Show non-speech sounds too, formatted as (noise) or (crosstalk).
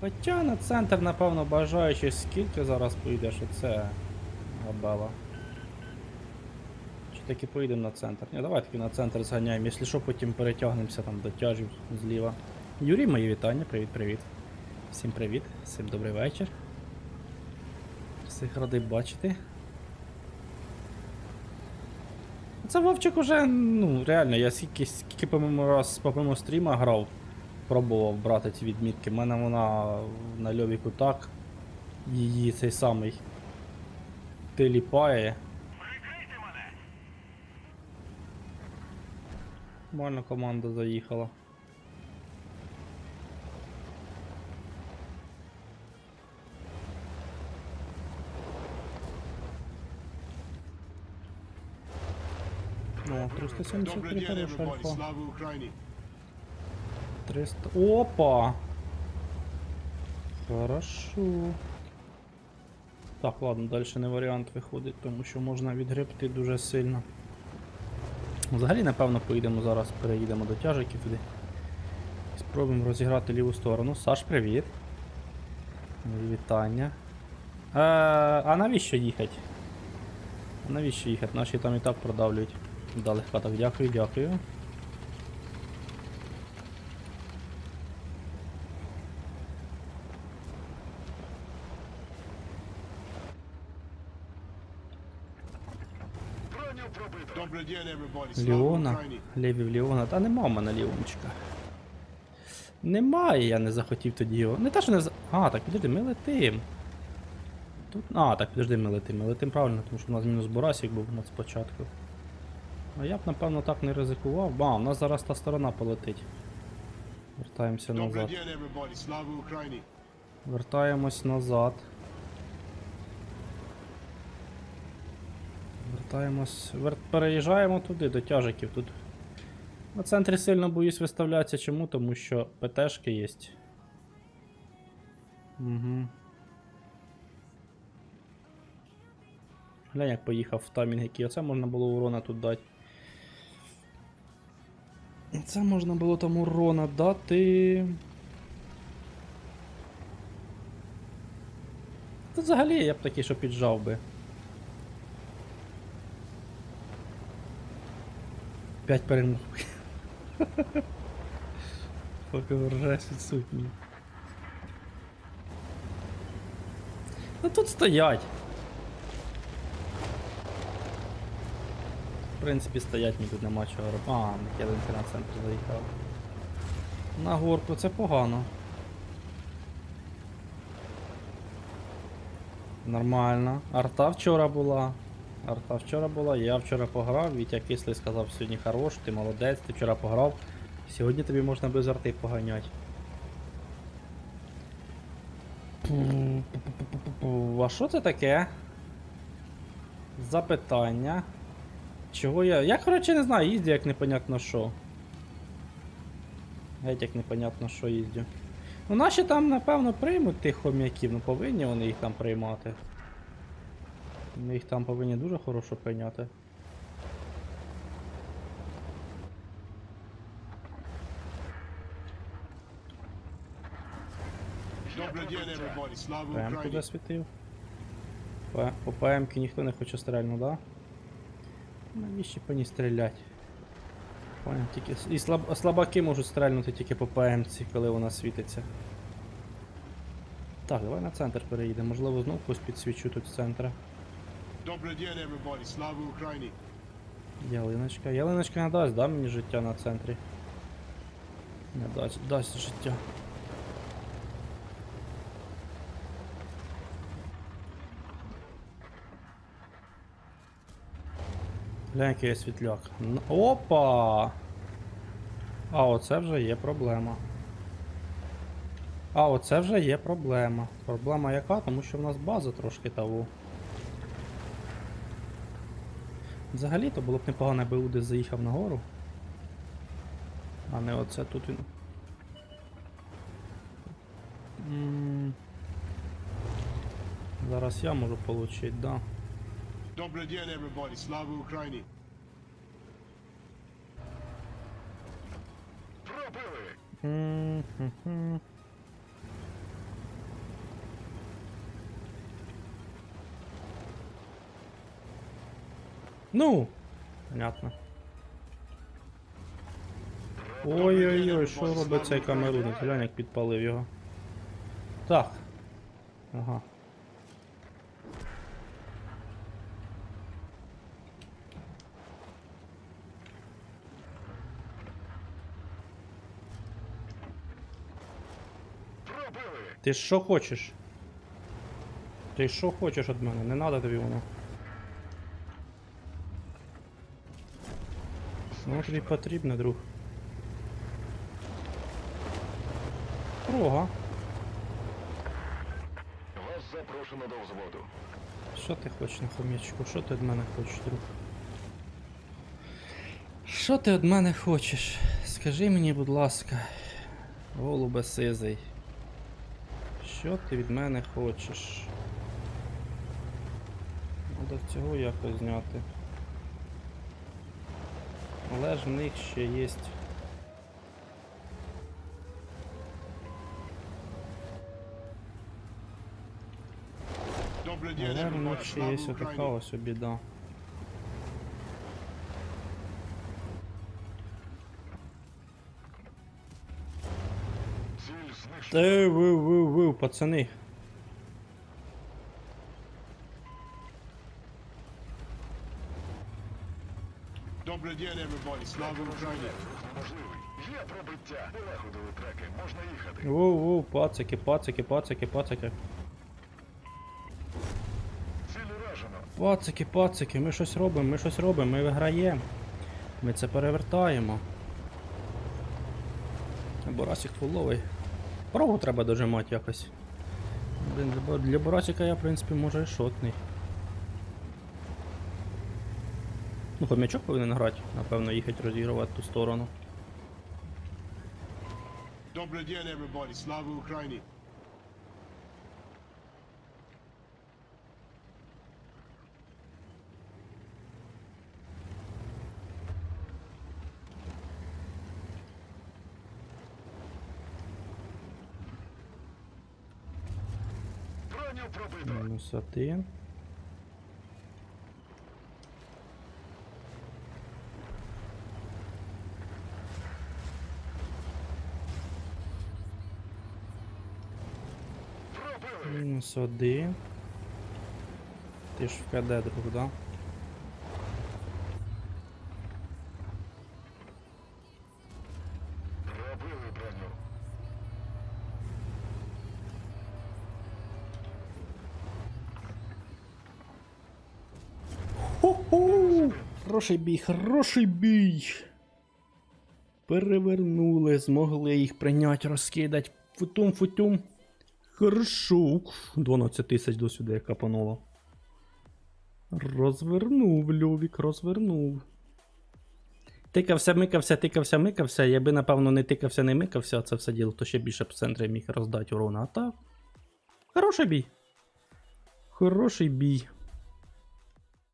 Хоча на центр, напевно, бажаючи скільки зараз поїдеш, оце габела. Чи таки поїдемо на центр? Ні, давай таки на центр зганяємо. Якщо що, потім перетягнемося там до тяжів зліва. Юрій, мої вітання, привіт-привіт. Всім привіт, всім добрий вечір. Всіх радий бачити. Це Вовчик уже, ну, реально, я скільки, скільки по-моєму раз по моєму стріма грав, пробував брати ці відмітки. У мене вона на льовіку так. Її цей самий. Теліпає. Нормально команда заїхала. О, 373 Добрый день, хороша everybody. альфа. Слава Украине. 300. Опа! Хорошо. Так, ладно, далі не варіант виходить, тому що можна відгребти дуже сильно. Взагалі, напевно, поїдемо зараз, переїдемо до тяжиків туди. Спробуємо розіграти ліву сторону. Саш, привіт. Вітання. Е, а навіщо їхати? А навіщо їхати? Наші там і так продавлюють. Да, легко так, дякую, дякую. Добрый день, everybody. Слава Ліона. Левів Ліона. Та нема в мене Ліончика. Немає, я не захотів тоді його. Не те, що не за. А, так підожди, ми летим. Тут. А, так, підожди, ми летим. Ми летим правильно, тому що у нас мінус Борасік був у нас спочатку. А я б напевно так не ризикував. А, у нас зараз та сторона полетить. Вертаємося назад. Вертаємось назад. Вертаємось. Вер... Переїжджаємо туди, до тяжиків. Тут. На центрі сильно боюсь виставлятися. Чому? Тому що ПТшки є. Угу. Глянь, як поїхав в таймінг, який. Оце можна було урона тут дати. Це можна було там урона дати. Та взагалі я б такий, що піджав би. П'ять перемог. (laughs) Поки вражаєш відсутні. Ну тут стоять. В принципі, стоять мені нема чого робити. А, Микеленко на центр заїхав. На горку, це погано. Нормально. Арта вчора була. Арта вчора була, я вчора пограв, Вітя Кислий сказав сьогодні хорош, ти молодець, ти вчора пограв. Сьогодні тобі можна без арти поганяти. А що це таке? Запитання. Чого я. Я, коротше, не знаю, їздю як непонятно що. Геть як непонятно що їздю. Ну наші там, напевно, приймуть тих хом'яків, ну повинні вони їх там приймати. Ми їх там повинні дуже хорошо прийняти. ПМ куди світив? По ПМ-ки ніхто не хоче стрельнути, да? Навіщо по ній стрілять? Тільки. І слаб... слабаки можуть стрельнути тільки по ПМ-ці, коли вона світиться. Так, давай на центр переїдемо. Можливо, знов когось підсвічу тут з центра. Добрый день, everybody. Слава Україні. Ялиночка. Ялиночка не дасть, да, мені життя на центрі? Не дасть, дасть життя. Глянь, який світляк. Опа! А оце вже є проблема. А оце вже є проблема. Проблема яка? Тому що в нас база трошки того. Взагалі-то було б непогано, якби Удис заїхав нагору. А не оце тут він. М, Зараз я можу получить, да. Добрый день, everybody. Слава Україні. М-м-м. Ну, понятно. Ой-ой-ой, що робить цей камерунець? Глянь, як підпалив його. Так. Ага. Ти що хочеш? Ти що хочеш від мене? Не надо тобі воно. Ну тобі потрібно, друг. Ого. Вас запрошено до взводу. Що ти хочеш на хомячку? Що ти від мене хочеш, друг? Що ти від мене хочеш? Скажи мені, будь ласка, голубе сизий. Що ти від мене хочеш? Треба цього якось зняти. Але ж в них ще є. Але в них ще є така ось біда. Ей, вив, вив, вив, пацани. Добрый день, everybody. Слава Україні. Неможливий. Є пробиття. Полагодили треки. Можна їхати. Воу, воу, пацики, пацики, пацики, пацики. Ціль уражено. Пацики, пацики, ми щось робимо, ми щось робимо, ми виграємо. Ми це перевертаємо. Борасик фуловий. Прогу треба дожимати якось. Блін, для Бо- для Борасика я, в принципі, може і шотний. Ну, хомячок повинен грати, напевно, їхати розігрувати ту сторону. Добрий день, everybody. Слава Україні. Броню пробито. Мінус один. Один. Ти ж в КД, друг, да? Ху-ху! Хороший бій, хороший бій. Перевернули, змогли їх прийняти, розкидати. Футум, футум. Хорошо. 12 тисяч досюди капануло. Розвернув, Льовік, розвернув. Тикався, микався, тикався, микався. Я би, напевно, не тикався, не микався, а це все діло, то ще більше б в центрі міг роздати урона. А так. Хороший бій. Хороший бій.